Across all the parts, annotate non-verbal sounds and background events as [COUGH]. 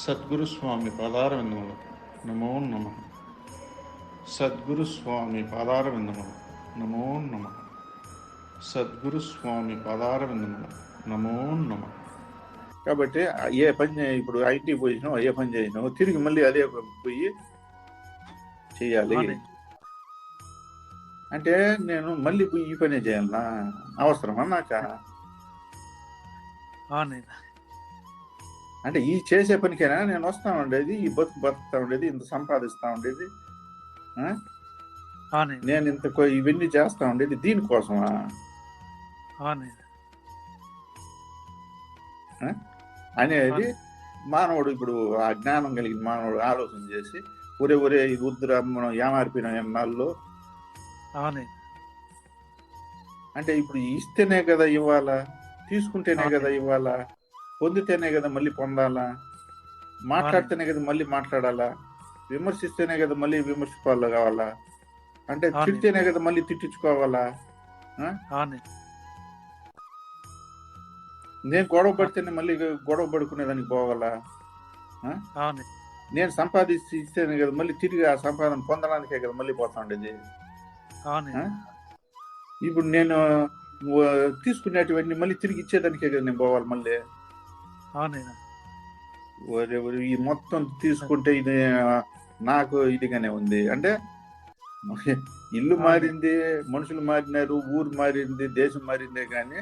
సద్గురు స్వామి పాదారవిందములు. నమో నమ. సద్గురు స్వామి పాదారవిందములు. నమో నమ. సద్గురు స్వామి పాదారవిందములు. నమో నమ. కాబట్టి ఏ పని ఇప్పుడు ఐటీ పోయినావు ఏ పని చేసినావు తిరిగి మళ్ళీ అదే పోయి చేయాలి. అంటే నేను మళ్ళీ ఈ పనే చేయాలనా అవసరమా నాక? అవునండి అంటే ఈ చేసే పనికైనా? నేను వస్తా ఉండేది ఈ బతుకు బతుకుతా ఉండేది ఇంత సంపాదిస్తా ఉండేది. నేను ఇంత ఇవన్నీ చేస్తా ఉండేది దీనికోసమా? అనేది మానవుడు ఇప్పుడు ఆ జ్ఞానం కలిగిన మానవుడు ఆలోచన చేసి ఒరే ఒరే ఇది వద్దురా మనం ఏమారిపోయినాం ఎన్నాళ్ళు. అంటే ఇప్పుడు ఇస్తేనే కదా ఇవ్వాలా? తీసుకుంటేనే కదా ఇవ్వాలా? పొందితేనే కదా మళ్ళీ పొందాలా? మాట్లాడితేనే కదా మళ్ళీ మాట్లాడాలా? విమర్శిస్తేనే కదా మళ్ళీ విమర్శించుకోవాలి కావాలా? అంటే. తిడితేనే కదా మళ్ళీ తిట్టించుకోవాలా? నేను గొడవ పడితేనే మళ్ళీ గొడవ పడుకునేదానికి పోవాలా? నేను సంపాదించి ఇస్తేనే కదా మళ్ళీ తిరిగి ఆ సంపాదన పొందడానికే కదా మళ్ళీ పోతా ఉండేది? ఇప్పుడు నేను తీసుకునేటివన్నీ మళ్ళీ తిరిగి ఇచ్చేదానికే కదా నేను పోవాలి మళ్ళీ. ఒరే, ఈ మొత్తం తీసుకుంటే ఇది నాకు ఇదిగానే ఉంది. అంటే ఇల్లు మారింది మనుషులు మారినారు ఊరు మారింది దేశం మారిందే కానీ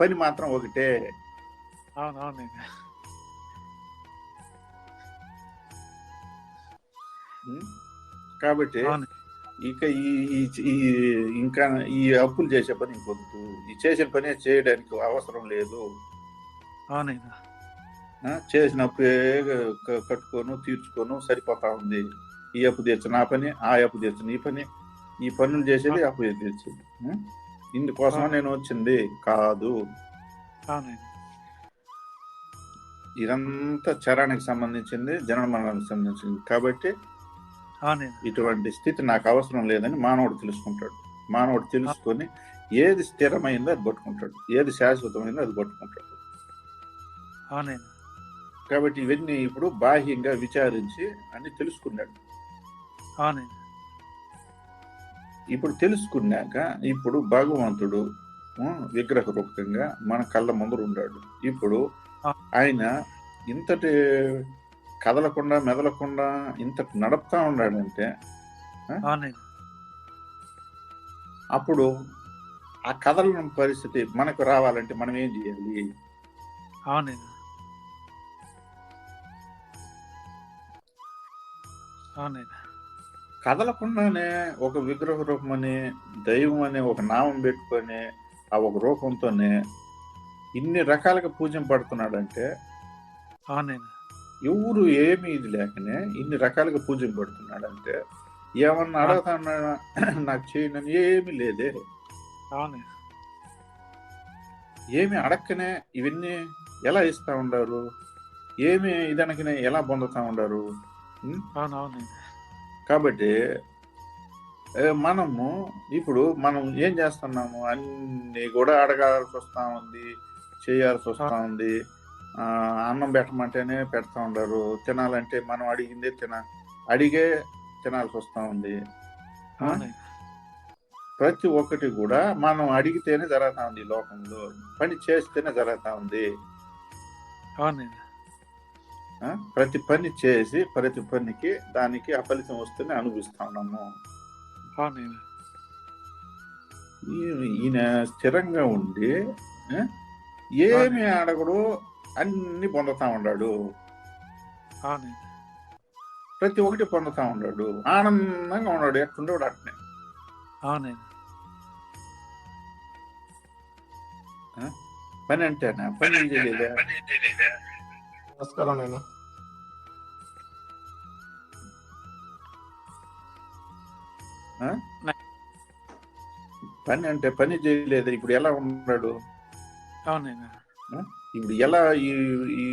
పని మాత్రం ఒకటే? కాబట్టి ఇక ఈ ఇంకా ఈ అప్పులు చేసే పని ఇంకొద్దు. ఈ చేసిన పని చేయడానికి అవసరం లేదు. అవునండి ఆ, చేసిన అప్పుడే కట్టుకోను తీర్చుకోను సరిపోతా ఉంది. ఈ అప్పు తీర్చు నా పని ఆ అప్పు తీర్చు నీ పని. ఈ పనులు చేసేది అప్పు తీర్చేది ఉం? ఇందుకోసం నేను వచ్చింది. కాదు. ఇదంతా చరానికి సంబంధించింది జనన మరణానికి సంబంధించింది. కాబట్టి ఇటువంటి స్థితి నాకు అవసరం లేదని మానవుడు తెలుసుకుంటాడు. మానవుడు తెలుసుకొని ఏది స్థిరమైందో అది పట్టుకుంటాడు. ఏది శాశ్వతమైందో అది పట్టుకుంటాడు. కాబట్టి ఇవన్నీ ఇప్పుడు బాహ్యంగా విచారించి అన్ని తెలుసుకున్నాడు. ఇప్పుడు తెలుసుకున్నాక ఇప్పుడు భగవంతుడు విగ్రహ రూపకంగా మన కళ్ళ ముందర ఉన్నాడు. ఇప్పుడు ఆయన ఇంతటి కదలకుండా మెదలకుండా ఇంతటి నడుపుతా ఉన్నాడంటే అప్పుడు ఆ కదలని పరిస్థితి మనకు రావాలంటే మనం ఏం చేయాలి? అవునండి. అవునండి. కదలకుండానే ఒక విగ్రహ రూపమని దైవం అనే ఒక నామం పెట్టుకొని ఆ ఒక రూపంతోనే ఇన్ని రకాలుగా పూజింపడుతున్నాడంటే అవునండి. ఎవరు ఏమీ ఇది లేకనే ఇన్ని రకాలుగా పూజింపడుతున్నాడంటే ఏమన్నా అడగతానా నాకు చేయనని ఏమీ లేదే. అవునండి. ఏమి అడక్కనే ఇవన్నీ ఎలా ఇస్తా ఉండారు? ఏమి ఇదనకనే ఎలా పొందుతా ఉండారు? కాబట్టి ఏ, మనము ఇప్పుడు మనం ఏం చేస్తున్నాము? అన్ని కూడా అడగాల్సి వస్తా ఉంది చేయాల్సి వస్తా ఉంది. అన్నం పెట్టమంటేనే పెడతా ఉండరు. తినాలంటే మనం అడిగిందే తిన అడిగే తినాల్సి వస్తా ఉంది. ప్రతి ఒక్కటి కూడా మనం అడిగితేనే జరుగుతా ఉంది లోకంలో. పని చేస్తేనే జరుగుతా ఉంది. అవునండి? ప్రతి పని చేసి ప్రతి పనికి దానికి ఆ ఫలితం వస్తేనే అనుభవిస్తా ఉన్నాము. ఈయన ఈయన స్థిరంగా ఉండి ఏమి అడగడు అన్ని పొందుతా ఉన్నాడు ప్రతి ఒక్కటి పొందుతా ఉన్నాడు ఆనందంగా ఉన్నాడు ఎట్లుండేవాడు అట్నే. పని అంటేనా? పని ఏం చేయలేదా? నమస్కారం నేను. పని అంటే పని చేయలేదు. ఇప్పుడు ఎలా ఉన్నాడు? ఇప్పుడు ఎలా ఈ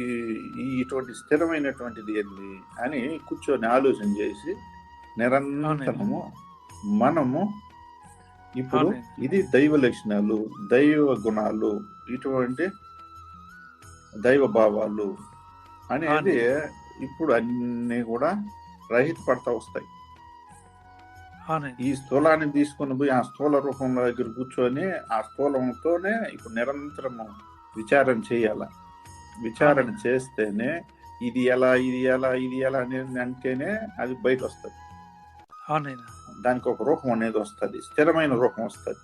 ఇటువంటి స్థిరమైనటువంటిది ఏంది అని కూర్చొని ఆలోచన చేసి నిరంతరము మనము ఇప్పుడు ఇది దైవ లక్షణాలు దైవ గుణాలు ఇటువంటి దైవ భావాలు అనేది ఇప్పుడు అన్ని కూడా రహిత పడతా వస్తాయి. ఈ స్థూలాన్ని తీసుకొని పోయి ఆ స్థూల రూపంలో దగ్గర కూర్చొని ఆ స్థూలంతోనే ఇప్పుడు నిరంతరము విచారణ చేయాల. విచారణ. చేస్తేనే ఇది ఎలా ఇది ఎలా ఇది ఎలా అనేది అంటేనే అది బయట వస్తుంది దానికి ఒక రూపం అనేది వస్తుంది. స్థిరమైన రూపం వస్తుంది.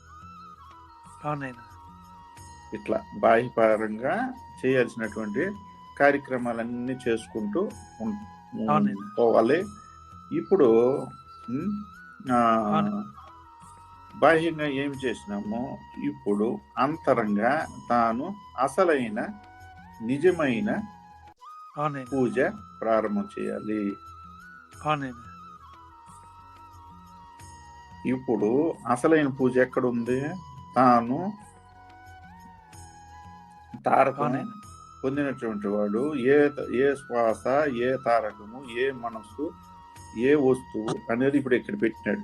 ఇట్లా బాహ్యపరంగా చేయాల్సినటువంటి కార్యక్రమాలన్నీ చేసుకుంటూ. పోవాలి ఇప్పుడు. బాహ్యంగా ఏం చేసినామో ఇప్పుడు అంతరంగా తాను అసలైన నిజమైన పూజ ప్రారంభం చేయాలి ఇప్పుడు అసలైన పూజ ఎక్కడ ఉంది తాను అవునండి. పొందినటువంటి వాడు ఏ ఏ శ్వాస ఏ తారకము ఏ మనస్సు ఏ వస్తువు అనేది ఇప్పుడు ఇక్కడ పెట్టినాడు?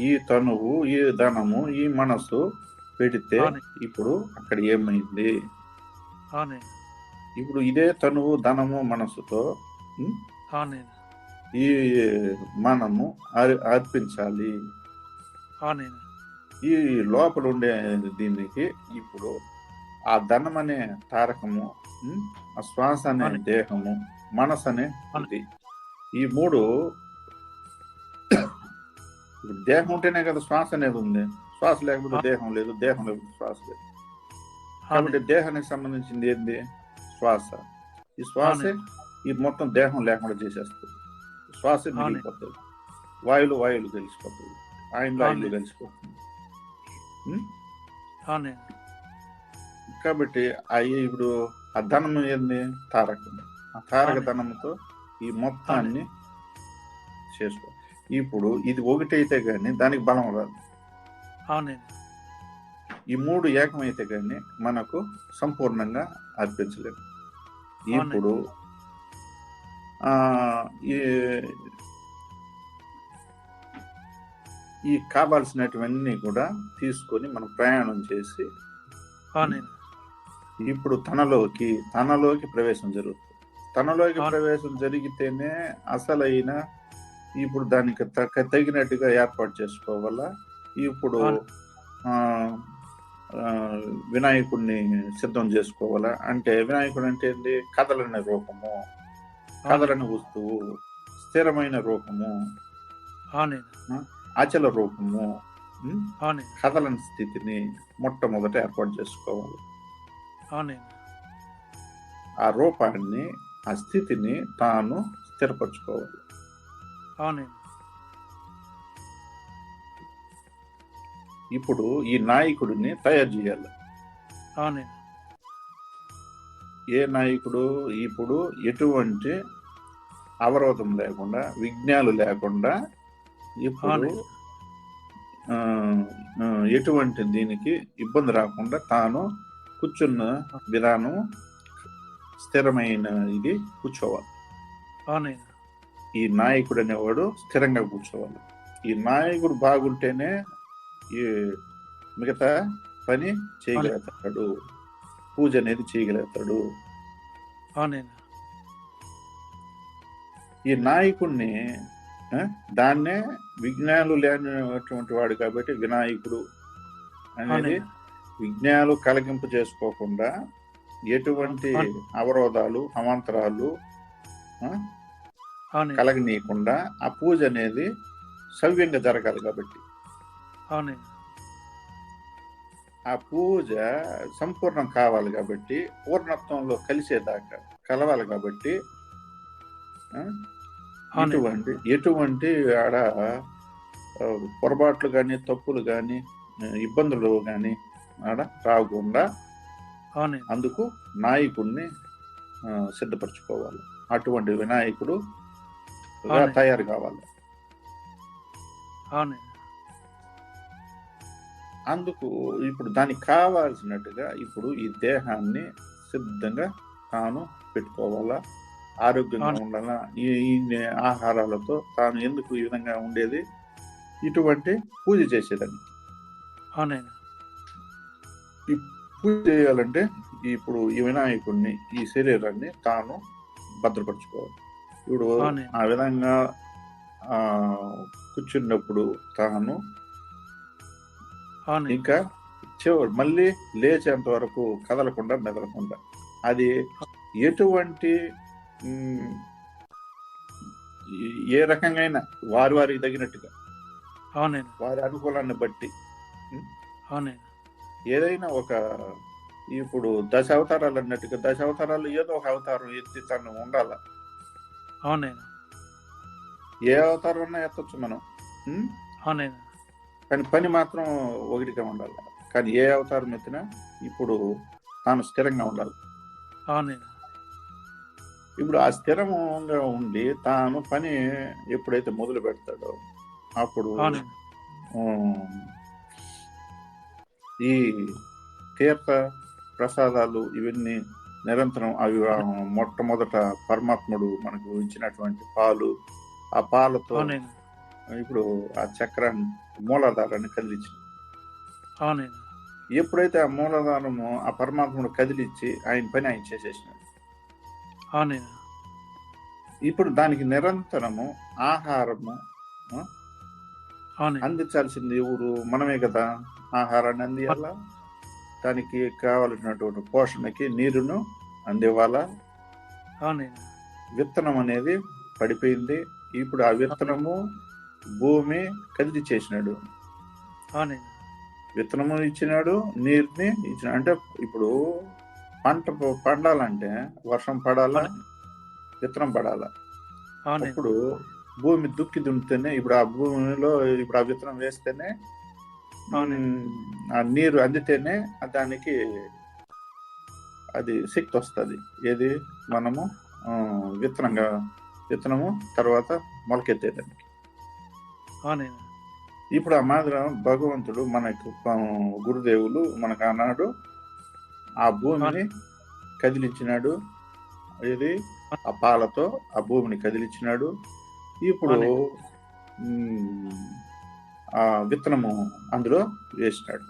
ఈ తనువు ఈ ధనము ఈ మనస్సు పెడితే. ఇప్పుడు అక్కడ ఏమైంది? ఇప్పుడు ఇదే తనువు ధనము మనస్సుతో ఈ మనము అర్- అర్పించాలి అవునైనా. ఈ లోపల ఉండే దీనికి ఇప్పుడు ఆ ధనం అనే తారకము? ఆ శ్వాస అనే. దేహము మనసు అనే. ఇది ఈ మూడు దేహం ఉంటేనే కదా శ్వాస అనేది ఉంది శ్వాస లేకపోతే. దేహం లేదు దేహం లేకపోతే శ్వాస లేదు కాబట్టి దేహానికి సంబంధించింది ఏంది శ్వాస ఈ శ్వాసే ఈ మొత్తం దేహం లేకుండా చేసేస్తుంది శ్వాస. మిగిలిపోతుంది వాయువులు కలిసిపోతుంది ఆయనలో ఆయనలో అవును. కలిసిపోతుంది కాబట్టి అవి ఇప్పుడు ఆ ధనం ఏంది? తారకం ఆ తారక. ధనంతో ఈ మొత్తాన్ని చేసుకో ఇప్పుడు ఇది ఒకటైతే గాని దానికి బలం రాదు. అవునైనా ఈ మూడు ఏకమైతే గాని మనకు సంపూర్ణంగా అర్పించలేము. అవునండి. ఇప్పుడు ఆ ఈ ఈ కావాల్సినటువన్నీ కూడా తీసుకొని మనం ప్రయాణం చేసి ఇప్పుడు తనలోకి తనలోకి ప్రవేశం జరుగుతుంది. తనలోకి. ప్రవేశం జరిగితేనే అసలైన ఇప్పుడు దానికి తగ్గ- తగినట్టుగా ఏర్పాటు చేసుకోవాలా? ఇప్పుడు వినాయకుడిని సిద్ధం చేసుకోవాలా? అంటే వినాయకుడు అంటే ఏంటి? కథలనే రూపము కథలని వస్తువు స్థిరమైన రూపము. అచల రూపము కథలని స్థితిని మొట్టమొదట ఏర్పాటు చేసుకోవాలి. ఆ రూపాన్ని ఆ స్థితిని తాను స్థిరపరచుకోవాలి. ఇప్పుడు ఈ నాయకుడిని తయారు చేయాలి. ఏ నాయకుడు? ఇప్పుడు ఎటువంటి అవరోధం లేకుండా విఘ్నాలు లేకుండా ఇప్పుడు ఎటువంటి దీనికి ఇబ్బంది రాకుండా తాను కూర్చున్న విధానం స్థిరమైన ఇది కూర్చోవాలి. ఈ నాయకుడు అనేవాడు స్థిరంగా కూర్చోవాలి. ఈ నాయకుడు బాగుంటేనే ఈ మిగతా పని చేయగలుగుతాడు. పూజ అనేది చేయగలుగుతాడు. ఈ నాయకుడిని దాన్నే విజ్ఞాలు లేనటువంటి వాడు కాబట్టి వినాయకుడు అనేది విజ్ఞాలు కలగింపు చేసుకోకుండా ఎటువంటి. అవరోధాలు అవాంతరాలు కలగనీయకుండా ఆ పూజ అనేది సవ్యంగా జరగాలి కాబట్టి. ఆ పూజ సంపూర్ణం కావాలి కాబట్టి పూర్ణత్వంలో కలిసేదాకా కలవాలి కాబట్టి ఎటువంటి ఎటువంటి ఆడ పొరపాట్లు కానీ తప్పులు కానీ ఇబ్బందులు కానీ ఆడ రాకుండా అందుకు నాయకుడిని సిద్ధపరచుకోవాలి. అటువంటి వినాయకుడు. తయారు కావాలి. అందుకు ఇప్పుడు దానికి కావాల్సినట్టుగా ఇప్పుడు ఈ దేహాన్ని సిద్ధంగా తాను పెట్టుకోవాలా? ఆరోగ్యంగా. ఉండాలా? ఈ ఆహారాలతో తాను ఎందుకు ఈ విధంగా ఉండేది? ఇటువంటి పూజ చేసేదాన్ని. ఈ పూజ చేయాలంటే ఇప్పుడు ఈ వినాయకుడిని ఈ శరీరాన్ని తాను భద్రపరచుకోవాలి. ఇప్పుడు. ఆ విధంగా ఆ కూర్చున్నప్పుడు తాను ఇంకా చివరి మళ్ళీ లేచేంత వరకు కదలకుండా మెదలకుండా. అది ఎటువంటి ఏ రకంగా అయినా వారి వారికి తగినట్టుగా. అవునండి వారి అనుకూలాన్ని బట్టి. అవునండి ఏదైనా ఒక ఇప్పుడు దశ అవతారాలు అన్నట్టుగా దశ అవతారాలు ఏదో ఒక అవతారం ఎత్తి తను ఉండాల? అవునండి ఏ అవతారం అన్నా ఎత్తొచ్చు మనం. ఉం? అవునండి కానీ పని మాత్రం ఒకటిగా ఉండాలి? కానీ ఏ అవతారం ఎత్తినా ఇప్పుడు తాను స్థిరంగా ఉండాలి. అవునండి ఇప్పుడు ఆ స్థిరంగా ఉండి తాను పని ఎప్పుడైతే మొదలు పెడతాడో అప్పుడు ఈ తీర్థ ప్రసాదాలు ఇవన్నీ నిరంతరం అవి మొట్టమొదట పరమాత్ముడు మనకు ఇచ్చినటువంటి పాలు ఆ పాలతో ఇప్పుడు ఆ చక్రాన్ని మూలాధారాన్ని కదిలించింది. ఎప్పుడైతే ఆ మూలాధారము ఆ పరమాత్ముడు కదిలిచ్చి ఆయన పని ఆయన చేసేసినాడు. ఇప్పుడు దానికి నిరంతరము ఆహారము అందించాల్సింది ఎవరు? మనమే కదా. ఆహారాన్ని అందియాలా? దానికి కావలసినటువంటి పోషణకి నీరును అందివ్వాలా? విత్తనం అనేది పడిపోయింది. ఇప్పుడు ఆ విత్తనము భూమి కదిలి చేసినాడు. విత్తనము ఇచ్చినాడు నీరుని ఇచ్చిన అంటే ఇప్పుడు పంట పండాలంటే వర్షం పడాలా? విత్తనం పడాలా? అప్పుడు భూమి దుక్కి దున్నితేనే ఇప్పుడు ఆ భూమిలో ఇప్పుడు ఆ విత్తనం వేస్తేనే ఆ నీరు అందితేనే దానికి అది శక్తి వస్తుంది. ఏది? మనము విత్తనంగా విత్తనము తర్వాత మొలకెత్తేదానికి. అవునండి. ఇప్పుడు ఆ మాదిరి భగవంతుడు మనకు గురుదేవులు మనకు అన్నాడు ఆ భూమిని కదిలించినాడు. ఇది ఆ పాలతో ఆ భూమిని కదిలించినాడు. ఇప్పుడు ఆ విత్తనము అందులో వేసినాడు.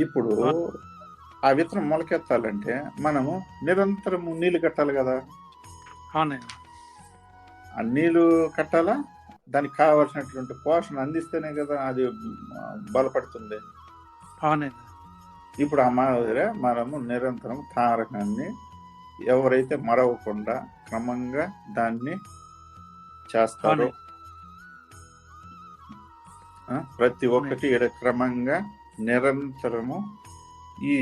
ఇప్పుడు ఆ విత్తనం మొలకెత్తాలంటే మనము నిరంతరము నీళ్ళు కట్టాలి కదా? ఆ నీళ్ళు కట్టాలా? దానికి కావాల్సినటువంటి పోషణ అందిస్తేనే కదా అది బలపడుతుంది. అవునండి. ఇప్పుడు ఆ మాదిరి మనము నిరంతరం తారకాన్ని ఎవరైతే మరవకుండా క్రమంగా దాన్ని చేస్తారో ప్రతి ఒక్కటి ఈడ క్రమంగా నిరంతరము ఈ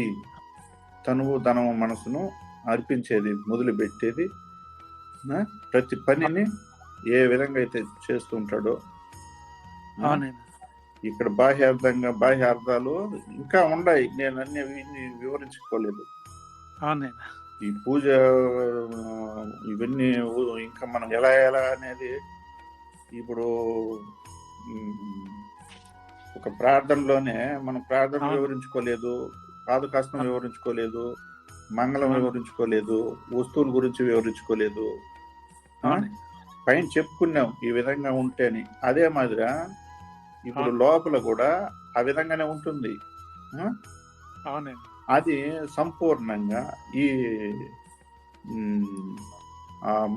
తనువు ధనము మనసును అర్పించేది మొదలుపెట్టేది. ప్రతి పనిని ఏ విధంగా అయితే చేస్తుంటాడో అవునండి. ఇక్కడ బాహ్యార్థంగా బాహ్యార్థాలు ఇంకా ఉన్నాయి నేను అన్ని వివరించుకోలేదు. ఈ పూజ ఇవన్నీ ఇంకా మనం ఎలా ఎలా అనేది ఇప్పుడు ఒక ప్రార్థనలోనే మనం ప్రార్థన. వివరించుకోలేదు పాదకాస్తం వివరించుకోలేదు మంగళం. వివరించుకోలేదు వస్తువుల గురించి వివరించుకోలేదు పైన చెప్పుకున్నాం ఈ విధంగా ఉంటేని. అదే మాదిరిగా ఇప్పుడు. లోపల కూడా ఆ విధంగానే ఉంటుంది. అది సంపూర్ణంగా ఈ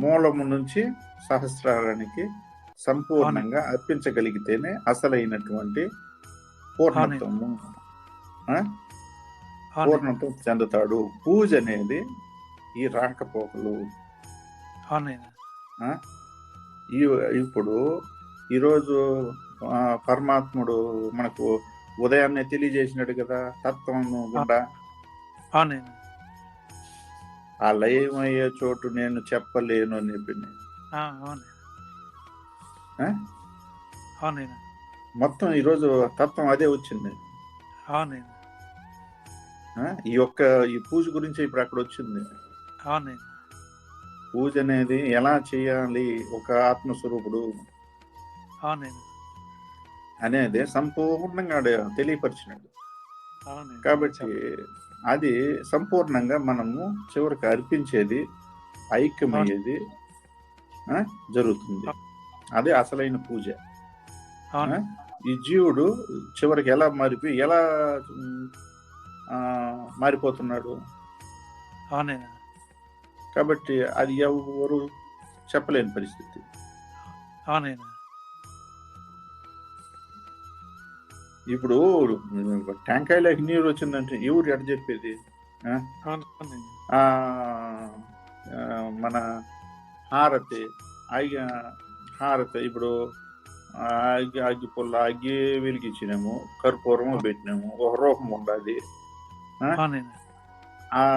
మూలము నుంచి సహస్రానికి సంపూర్ణంగా అర్పించగలిగితేనే అసలైనటువంటి పూర్ణత్వము పూర్ణత్వం చెందుతాడు. పూజ అనేది ఈ రాకపోకలు. ఇప్పుడు ఈరోజు పరమాత్ముడు మనకు ఉదయాన్నే తెలియజేసినాడు కదా తత్వం గుండా. అవునండి. ఆ లయమయ్యే చోటు నేను చెప్పలేను అని చెప్పింది. మొత్తం ఈరోజు తత్వం అదే వచ్చింది? ఈ యొక్క ఈ పూజ గురించి ఇప్పుడు అక్కడ వచ్చింది. పూజ అనేది ఎలా చేయాలి ఒక ఆత్మస్వరూపుడు? అవునండి. అనేది సంపూర్ణంగా తెలియపరిచినాడు కాబట్టి అది సంపూర్ణంగా మనము చివరికి అర్పించేది ఐక్యమయ్యేది జరుగుతుంది. అదే అసలైన పూజ. ఈ జీవుడు చివరికి ఎలా మారిపోయి ఎలా మారిపోతున్నాడు? కాబట్టి అది ఎవరు చెప్పలేని పరిస్థితి. అవునండి ఇప్పుడు టెంకాయలోకి నీరు వచ్చిందంటే ఎవరు ఎట చెప్పేది? మన హారతి అగ్గి హారతి ఇప్పుడు ఆ అగ్గి అగ్గి పుల్ల అగ్గి వెలిగించినాము కర్పూరము పెట్టినాము ఒక రూపం ఉండాలి ఆ?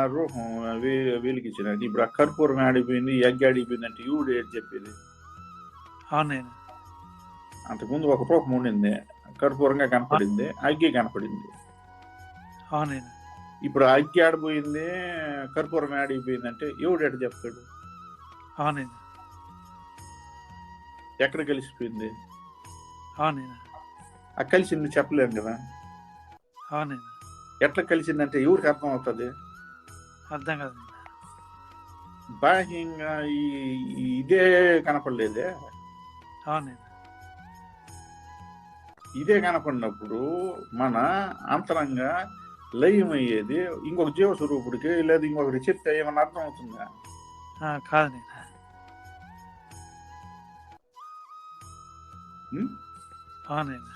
రూపం వే- వెలిగించినది ఇప్పుడు ఆ కర్పూరం ఆడిపోయింది అగ్గి ఆడిపోయింది అంటే ఈవిడ ఏది చెప్పేది? అంతకుముందు ఒక రూపం ఉండింది. కర్పూరంగా కనపడింది అగ్గి కనపడింది. అవునండి. ఇప్పుడు అగ్గి ఆడిపోయింది కర్పూరం ఆడిపోయింది అంటే ఎవడు ఎట చెప్తాడు? అవునండి. ఎక్కడ కలిసిపోయింది? అవునండి. ఆ కలిసింది చెప్పలేము కదా అవునండి. ఎట్లా కలిసిందంటే ఎవరికి అర్థం అవుతుంది? అర్థం కదండి. బాహ్యంగా ఈ ఇదే కనపడలేదే? అవునండి. ఇదే కనపడినప్పుడు మన అంతరంగా లయమయ్యేది ఇంకొక జీవ స్వరూపుడికి లేదా ఇంకొకటి చెప్తే ఏమన్నా అర్థం అవుతుందా? అవునండి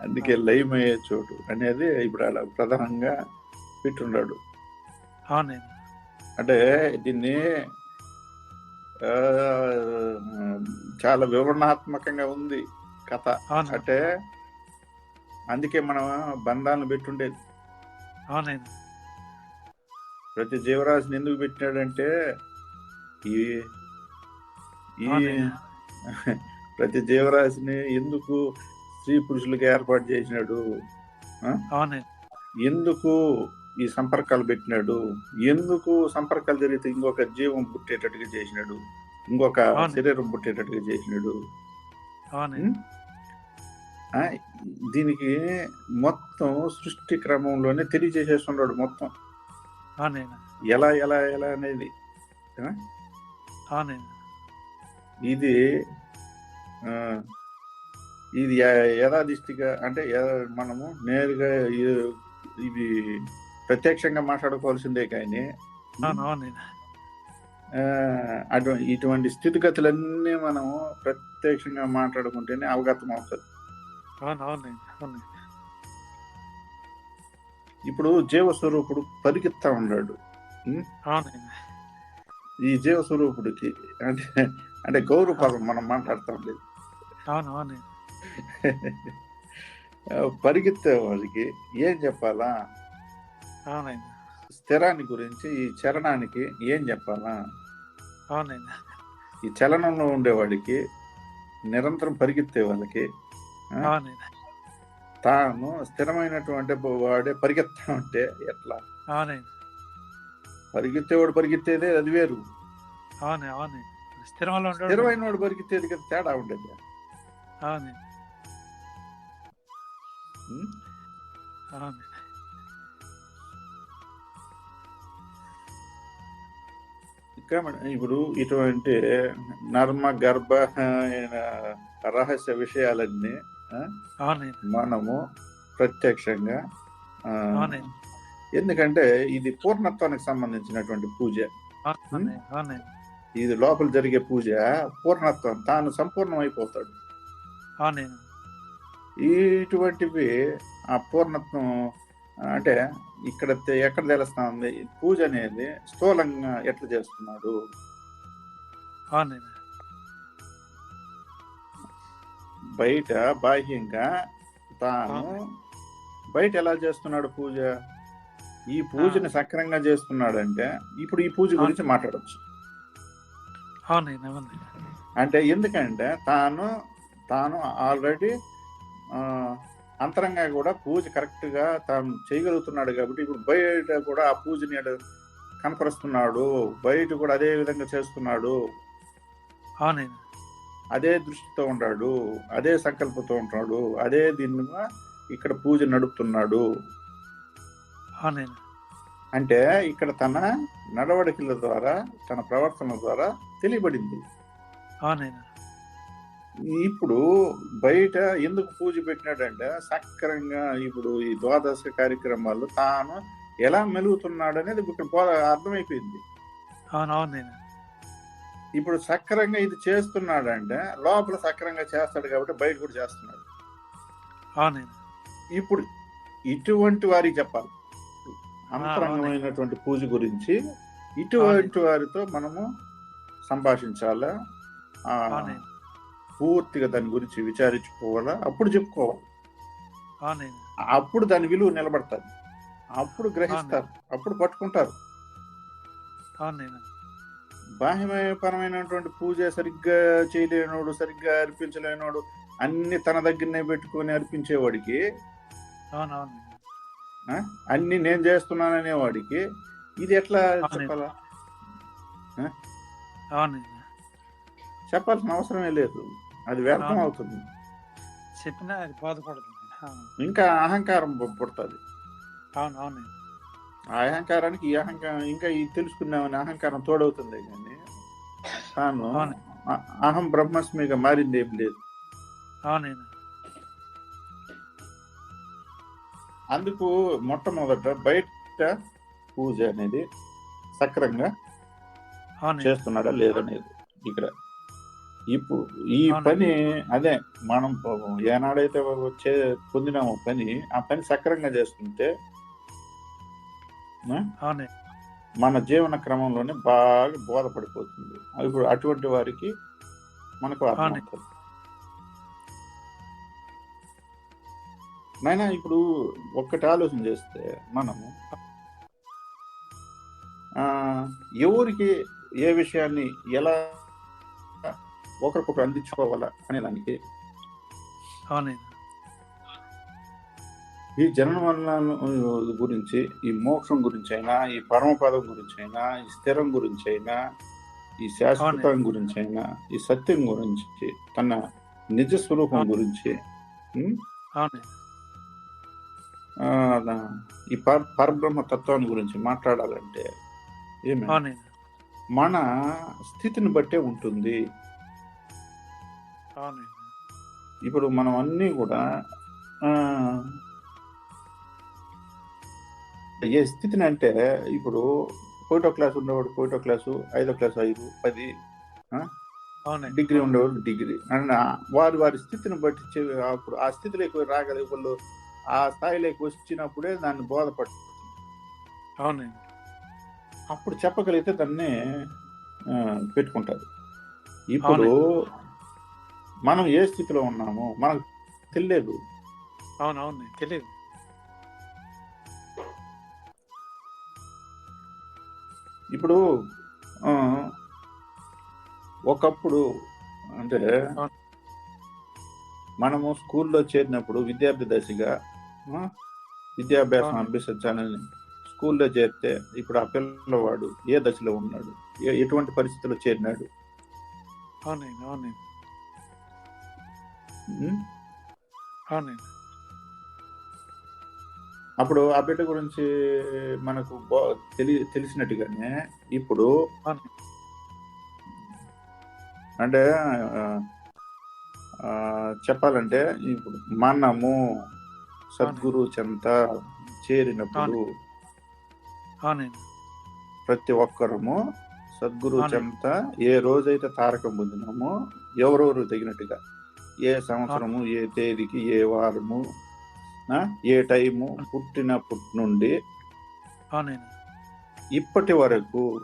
అందుకే లయమయ్యే చోటు అనేది ఇప్పుడు అలా ప్రధానంగా పెట్టున్నాడు అంటే దీన్ని చాలా వివరణాత్మకంగా ఉంది. కథ. అంటే అందుకే మనం బంధాలను పెట్టుండేది అవునండి. ప్రతి జీవరాశిని ఎందుకు పెట్టినాడంటే ఈ ఈ. [LAUGHS] ప్రతి జీవరాశిని ఎందుకు స్త్రీ పురుషులకు ఏర్పాటు చేసినాడు? ఎందుకు ఈ సంపర్కాలు పెట్టినాడు? ఎందుకు సంపర్కాలు జరిగితే ఇంకొక జీవం పుట్టేటట్టుగా చేసినాడు? ఇంకొక. శరీరం పుట్టేటట్టుగా చేసినాడు? దీనికి మొత్తం సృష్టి క్రమంలోనే తెలియజేసేస్తున్నాడు మొత్తం. ఎలా ఎలా ఎలా అనేది. ఇది ఇది యథాదిష్టిగా అంటే మనము నేరుగా ఇది ప్రత్యక్షంగా మాట్లాడుకోవాల్సిందే కానీ అవును అవునండి ఆ, అటు ఇటువంటి స్థితిగతులన్నీ మనము ప్రత్యక్షంగా మాట్లాడుకుంటేనే అవగతం అవుతుంది. అవును అవునండి అవునండి ఇప్పుడు జీవస్వరూపుడు పరిగెత్తా ఉన్నాడు. అవునండి ఈ జీవస్వరూపుడికి అంటే అంటే గౌరవ పదం మనం మాట్లాడుతాం లేదు. అవును అవునండి పరిగెత్తే వాళ్ళకి ఏం చెప్పాలా? అవునండి స్థిరాన్ని గురించి ఈ చరణానికి ఏం చెప్పాలా? అవునండి ఈ చలనంలో ఉండేవాడికి నిరంతరం పరిగెత్తే వాళ్ళకి తాను స్థిరమైనటువంటి వాడే పరిగెత్తా ఉంటే ఎట్లా? పరిగెత్తేవాడు పరిగెత్తేదే అది వేరు. స్థిరమైన వాడు పరిగెత్తేది కదా తేడా ఉండేది. కాబట్టి ఇప్పుడు ఇటువంటి నర్మ గర్భ రహస్య విషయాలన్నీ మనము ప్రత్యక్షంగా ఎందుకంటే ఇది పూర్ణత్వానికి సంబంధించినటువంటి పూజ. ఇది లోపల జరిగే పూజ పూర్ణత్వం తాను సంపూర్ణం అయిపోతాడు ఇటువంటివి ఆ పూర్ణత్వం అంటే ఇక్కడ ఎక్కడ తెలుస్తా ఉంది పూజ అనేది స్థూలంగా ఎట్లా చేస్తున్నాడు? బయట బాహ్యంగా తాను బయట ఎలా చేస్తున్నాడు పూజ? ఈ పూజని సక్రంగా చేస్తున్నాడంటే ఇప్పుడు ఈ పూజ గురించి మాట్లాడచ్చు. అంటే ఎందుకంటే తాను తాను ఆల్రెడీ అంతరంగా కూడా పూజ కరెక్ట్గా తాను చేయగలుగుతున్నాడు కాబట్టి ఇప్పుడు బయట కూడా ఆ పూజని కనపరుస్తున్నాడు బయట కూడా అదే విధంగా చేస్తున్నాడు. అవునండి. అదే దృష్టితో ఉన్నాడు అదే సంకల్పంతో ఉంటాడు అదే దీన్ని ఇక్కడ పూజ నడుపుతున్నాడు. అంటే ఇక్కడ తన నడవడికల ద్వారా తన ప్రవర్తన ద్వారా తెలియబడింది. ఇప్పుడు బయట ఎందుకు పూజ పెట్టినాడంటే సక్రంగా ఇప్పుడు ఈ ద్వాదశ కార్యక్రమాల్లో తాను ఎలా మెలుగుతున్నాడు అనేది ఇక్కడ బోధ అర్థమైపోయింది. అవును అవునైనా ఇప్పుడు సక్రంగా ఇది చేస్తున్నాడంటే లోపల సక్రంగా చేస్తాడు కాబట్టి బయట కూడా చేస్తున్నాడు. ఇప్పుడు ఇటువంటి వారికి చెప్పాలి. అంతరంగమైనటువంటి పూజ గురించి ఇటువంటి వారితో మనము సంభాషించాలా? పూర్తిగా దాని గురించి విచారించుకోవాలా? అప్పుడు చెప్పుకోవాలి. అప్పుడు దాని విలువ నిలబడతారు అప్పుడు గ్రహిస్తారు. అప్పుడు పట్టుకుంటారు. బాహ్యపరమైనటువంటి పూజ సరిగ్గా చేయలేనోడు సరిగ్గా అర్పించలేనోడు అన్ని తన దగ్గరనే పెట్టుకొని అర్పించేవాడికి అన్ని నేను చేస్తున్నాననే వాడికి ఇది ఎట్లా. చెప్పాలా? చెప్పాల్సిన అవసరమే లేదు. అది వ్యర్థం. అవుతుంది. చెప్పినా అది బాధపడుతుంది. ఇంకా అహంకారం పుడుతుంది. అవును ఆ అహంకారానికి ఈ అహంకారం ఇంకా ఇది తెలుసుకున్నామని అహంకారం తోడవుతుంది కానీ. తాను అహం బ్రహ్మస్మిగా మారింది ఏం లేదు. అందుకు మొట్టమొదట బయట పూజ అనేది సక్రంగా చేస్తున్నాడా లేదనేది ఇక్కడ. ఇప్పుడు ఈ. పని అదే మనం ఏనాడైతే వచ్చే పొందినామో పని ఆ పని సక్రంగా చేస్తుంటే మన జీవన క్రమంలోనే బాగా బోధపడిపోతుంది. ఇప్పుడు అటువంటి వారికి మనకు అర్థమవుతుంది నాయన ఇప్పుడు ఒక్కటి ఆలోచన చేస్తే మనము ఎవరికి ఏ విషయాన్ని ఎలా ఒకరికొకరు అందించుకోవాలా అనే దానికి అవునైనా ఈ జనన మరణాల గురించి ఈ మోక్షం గురించి అయినా ఈ పరమపదం గురించి అయినా ఈ స్థిరం గురించి అయినా ఈ శాశ్వతం గురించి అయినా ఈ సత్యం గురించి తన నిజ స్వరూపం. గురించి ఈ పర పరబ్రహ్మ తత్వాన్ని గురించి మాట్లాడాలంటే ఏమి మన స్థితిని బట్టే ఉంటుంది. ఇప్పుడు మనం అన్నీ కూడా ఏ స్థితిని అంటే ఇప్పుడు ఒకటో క్లాస్ ఉండేవాడు ఒకటో క్లాసు ఐదో క్లాసు ఐదు పది డిగ్రీ ఉండేవాళ్ళు డిగ్రీ. అండ్ వారి వారి స్థితిని బట్టి అప్పుడు ఆ స్థితిలోకి రాగలిగే వాళ్ళు ఆ స్థాయిలోకి వచ్చినప్పుడే దాన్ని బోధపడుతుంది అవునైనా అప్పుడు చెప్పగలిగితే దాన్ని పెట్టుకుంటారు. ఇప్పుడు మనం ఏ స్థితిలో ఉన్నామో మనకు తెలియదు. అవును అవును తెలియదు. ఇప్పుడు ఒకప్పుడు అంటే. మనము స్కూల్లో చేరినప్పుడు విద్యార్థి దశగా విద్యాభ్యాసం. అభ్యసించాలని స్కూల్లో చేరితే ఇప్పుడు ఆ పిల్లవాడు ఏ దశలో ఉన్నాడు ఎటువంటి పరిస్థితుల్లో చేరినాడు అవునైనా అవునైనా ఉం? అప్పుడు ఆ బిడ్డ గురించి మనకు బో- తెలి తెలిసినట్టుగానే ఇప్పుడు. అంటే చెప్పాలంటే ఇప్పుడు మనము సద్గురు చెంత చేరినప్పుడు ప్రతి ఒక్కరము సద్గురు. చెంత ఏ రోజైతే తారకం పొందినామో ఎవరెవరు తగినట్టుగా ఏ సంవత్సరము ఏ తేదీకి ఏ వారము ఏ టైము? పుట్టినప్పటి నుండి ఇప్పటి వరకు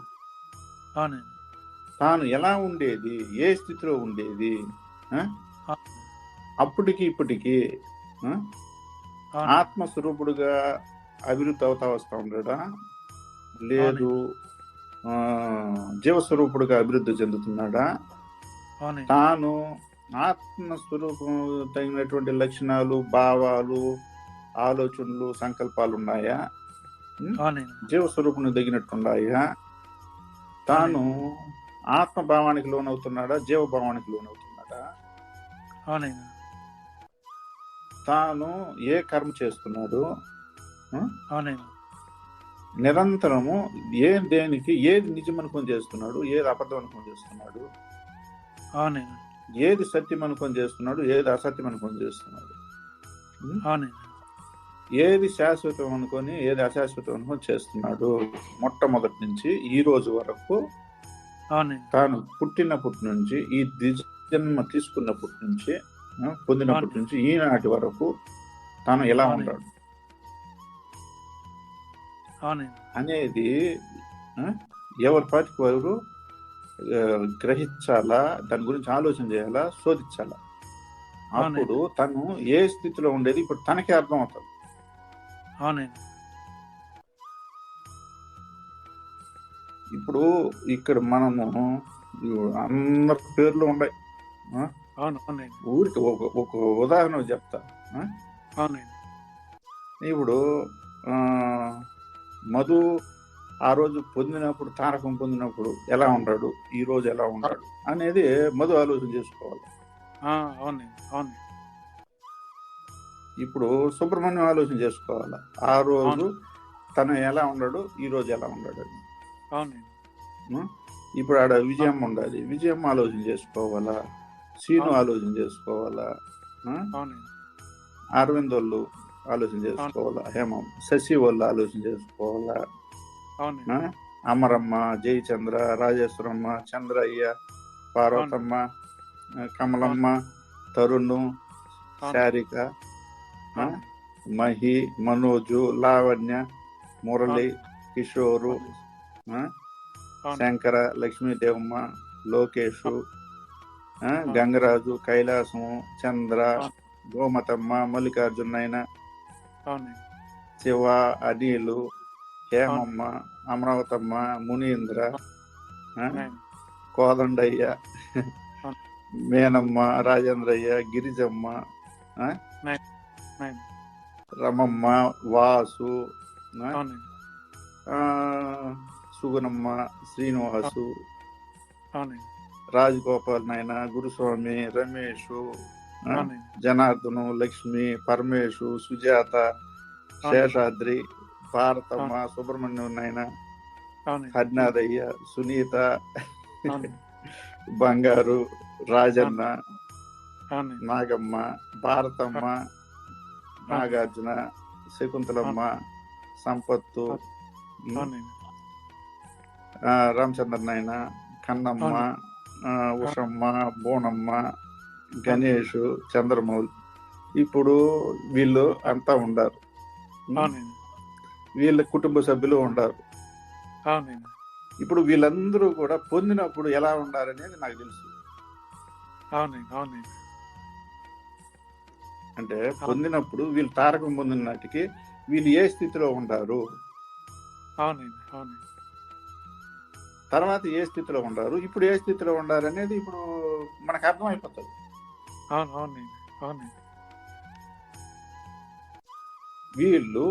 తాను ఎలా ఉండేది? ఏ స్థితిలో ఉండేది? అప్పటికి ఇప్పటికి ఆత్మస్వరూపుడుగా అభివృద్ధి అవుతా వస్తా ఉండడా? లేదు. జీవస్వరూపుడుగా అభివృద్ధి చెందుతున్నాడా? తాను ఆత్మస్వరూపం తగినటువంటి లక్షణాలు భావాలు ఆలోచనలు సంకల్పాలు ఉన్నాయా అవునైనా జీవస్వరూపుని తగినట్టున్నాయా తాను ఆత్మభావానికి లోనవుతున్నాడా? జీవభావానికి లోనవుతున్నాడా? తాను ఏ కర్మ చేస్తున్నాడు? నిరంతరము ఏ దేనికి ఏది నిజం అనుకొని చేస్తున్నాడు? ఏది అబద్ధం అనుకొని చేస్తున్నాడు ఏది సత్యం అనుకొని చేస్తున్నాడు? ఏది అసత్యం అనుకొని చేస్తున్నాడు ఏది శాశ్వతం అనుకొని ఏది అశాశ్వతం అనుకొని చేస్తున్నాడు మొట్టమొదటి నుంచి ఈ రోజు వరకు తాను పుట్టినప్పటి నుంచి ఈ ద్విజ జన్మ తీసుకున్నప్పటి నుంచి పొందినప్పటి నుంచి ఈనాటి వరకు తాను ఎలా. ఉంటాడు? అనేది ఎవరి పాటికి వారు గ్రహించాలా దాని గురించి ఆలోచన చేయాలా శోధించాలా. అప్పుడు తను ఏ స్థితిలో ఉండేది ఇప్పుడు తనకే అర్థం అవుతుంది అవునైనా ఇప్పుడు ఇక్కడ మనము అందరి పేర్లు ఉన్నాయి. అవును అవునైనా ఊరికి ఒక ఒక ఉదాహరణ చెప్తా. ఆ? అవునైనా ఇప్పుడు మధు ఆ రోజు పొందినప్పుడు తారకం పొందినప్పుడు ఎలా ఉన్నాడు ఈ రోజు ఎలా ఉన్నాడు అనేది మధు ఆలోచన చేసుకోవాలి. ఆ, అవునైనా అవును ఇప్పుడు సుబ్రహ్మణ్యం ఆలోచన చేసుకోవాలి? ఆ రోజు తను ఎలా ఉన్నాడు ఈ రోజు ఎలా ఉన్నాడు? ఇప్పుడు ఆడ విజయం ఉండాలి. విజయం ఆలోచన చేసుకోవాలా? సీను. ఆలోచన చేసుకోవాలా? అరవింద్ వాళ్ళు ఆలోచన చేసుకోవాలా? హేమం శశి వాళ్ళు ఆలోచన చేసుకోవాలా? అమరమ్మ జయచంద్ర రాజేశ్వరమ్మ చంద్రయ్య పార్వతమ్మ కమలమ్మ తరుణ్ శారిక. మహి మనోజు లావణ్య మురళి కిషోరు. శంకర లక్ష్మీదేవమ్మ లోకేష్ గంగరాజు కైలాసము చంద్ర. గోమతమ్మ మల్లికార్జున నాయన శివ అనిలు హేమమ్మ అమరావతమ్మ మునీంద్ర కోదండయ్య. మేనమ్మ రాజేంద్రయ్య గిరిజమ్మ రమమ్మ వాసు సుగుణమ్మ శ్రీనివాసు రాజగోపాల్ నాయన గురుస్వామి రమేష్ జనార్దను లక్ష్మి పరమేశు సుజాత శేషాద్రి భారతమ్మ సుబ్రహ్మణ్యం నాయన హరినాథయ్య సునీత. బంగారు రాజన్న నాగమ్మ భారతమ్మ నాగార్జున శకుంతలమ్మ సంపత్తు రామచంద్ర నాయన కన్నమ్మ ఉషమ్మ బోనమ్మ గణేష్ చంద్రమౌళి. ఇప్పుడు వీళ్ళు అంతా ఉండారు. వీళ్ళ కుటుంబ సభ్యులు ఉండారు. ఇప్పుడు వీళ్ళందరూ కూడా పొందినప్పుడు ఎలా ఉండాలనేది నాకు తెలుసు. అవునైనా అవునైనా అంటే పొందినప్పుడు వీళ్ళు తారకం పొందిన నాటికి వీళ్ళు ఏ స్థితిలో ఉంటారు తర్వాత ఏ స్థితిలో ఉండారు? ఇప్పుడు ఏ స్థితిలో ఉండారు అనేది ఇప్పుడు మనకు అర్థమైపోతుంది. వీళ్ళు